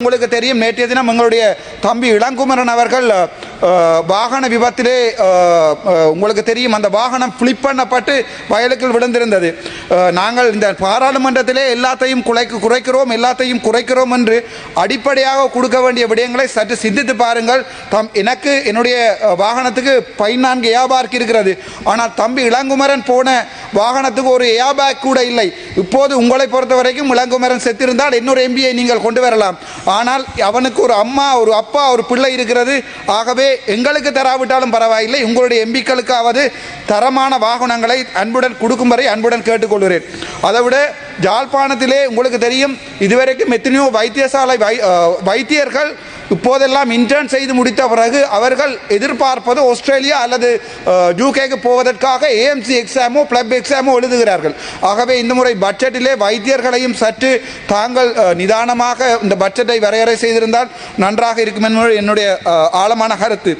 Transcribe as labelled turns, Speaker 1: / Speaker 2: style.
Speaker 1: உங்களுக்கு தெரியும் நேற்றைய தினம் எங்களுடைய தம்பி இளங்குமரன் அவர்கள் வாகன விபத்திலே உங்களுக்கு தெரியும் அந்த வாகனம் ஃபிளிப் பண்ணப்பட்டு வயலுக்குள் விழுந்திருந்தது. நாங்கள் இந்த பாராளுமன்றத்திலே எல்லாத்தையும் குறைக்கு குறைக்கிறோம் எல்லாத்தையும் குறைக்கிறோம் என்று அடிப்படையாக கொடுக்க வேண்டிய விடயங்களை சற்று சிந்தித்து பாருங்கள். தம் எனக்கு என்னுடைய வாகனத்துக்கு பதினான்கு ஏபார்க் இருக்கிறது. ஆனால் தம்பி இளங்குமரன் போன வாகனத்துக்கு ஒரு ஏபாக் கூட இல்லை. இப்போது உங்களை பொறுத்த வரைக்கும் இளங்குமரன் செத்திருந்தால் இன்னொரு எம்பியை நீங்கள் கொண்டு வரலாம். ஆனால் அவனுக்கு ஒரு அம்மா ஒரு அப்பா ஒரு பிள்ளை இருக்கிறது. ஆகவே எங்களுக்கு தராவிட்டாலும் பரவாயில்லை. உங்களுடைய எம்பிக்களுக்காவது தரமான வாகனங்களை அன்புடன் கொடுக்கும் வரை அன்புடன் கேட்டுக்கொள்கிறேன். அதை விட ஜாழ்ப்பாணத்திலே உங்களுக்கு தெரியும் இதுவரைக்கும் எத்தனையோ வைத்தியசாலை வை வைத்தியர்கள் இப்போதெல்லாம் இன்டர்ன் செய்து முடித்த பிறகு அவர்கள் எதிர்பார்ப்பது ஆஸ்திரேலியா அல்லது யூகேக்கு போவதற்காக ஏஎம்சி எக்ஸாமோ பிளப் எக்ஸாமோ எழுதுகிறார்கள். ஆகவே இந்த முறை பட்ஜெட்டிலே வைத்தியர்களையும் சற்று தாங்கள் நிதானமாக இந்த பட்ஜெட்டை வரையறை செய்திருந்தால் நன்றாக இருக்கும் என்பது என்னுடைய ஆழமான கருத்து.